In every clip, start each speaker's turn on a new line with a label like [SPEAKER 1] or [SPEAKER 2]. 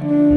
[SPEAKER 1] thank you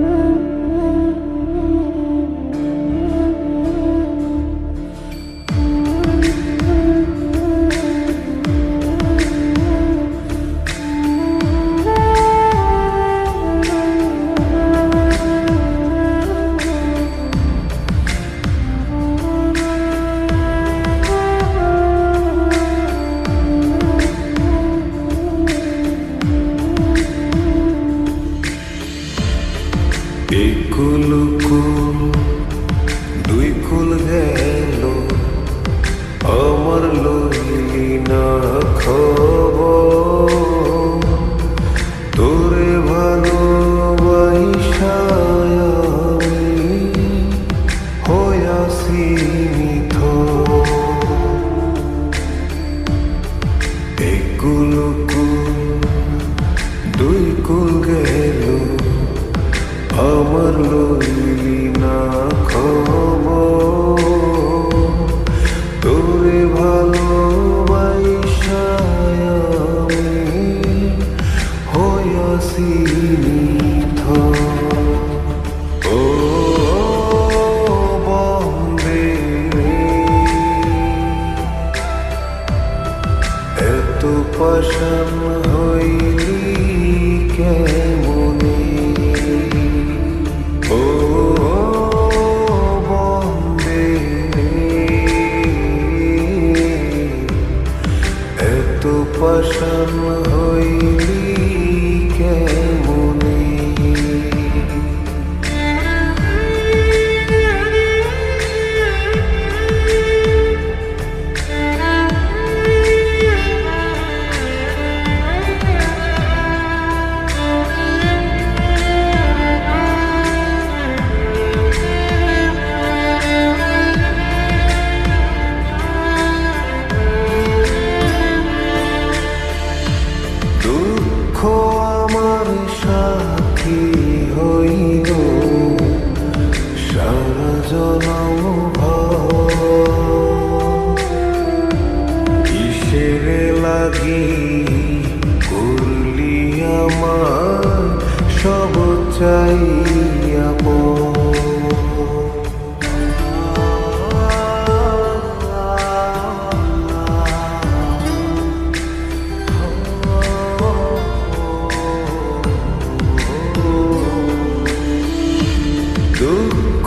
[SPEAKER 1] আমার লইলি না খব। তোরে ভালোবাসায় আমি হয়াসি পাশান হইলি কে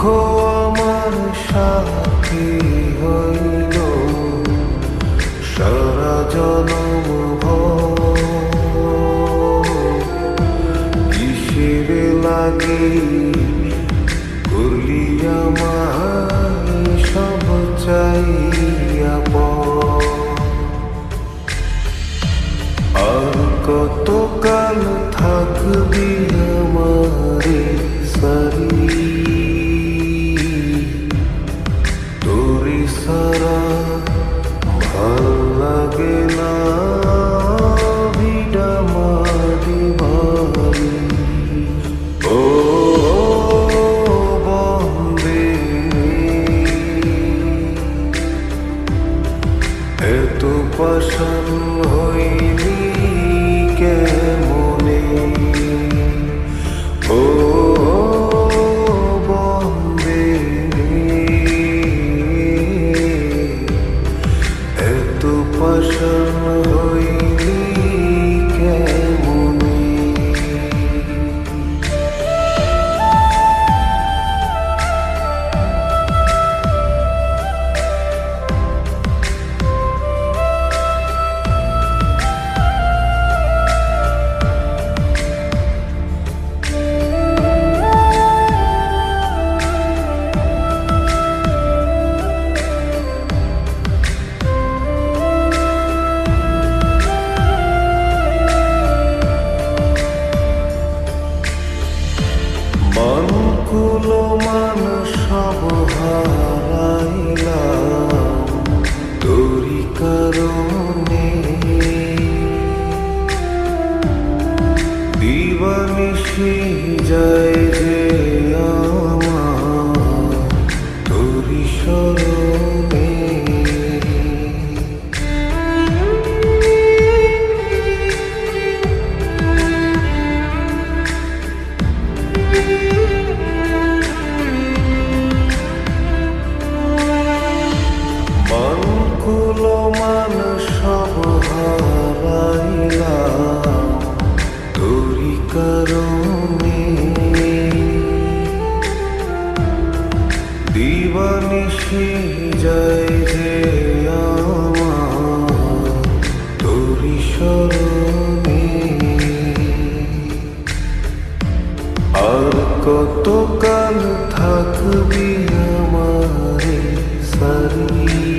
[SPEAKER 1] আমার সাথী। sorrow মন কুলো মান সব হারাইলাম। তোরি কারণে দিবানিশি যায় যে গুলো মান সব হারাইলাম তোরি কারণে দিবানিশি যায় যে আমার। তোরি স্মরণে আর কত কাল থাকবি আমারে সারিয়ে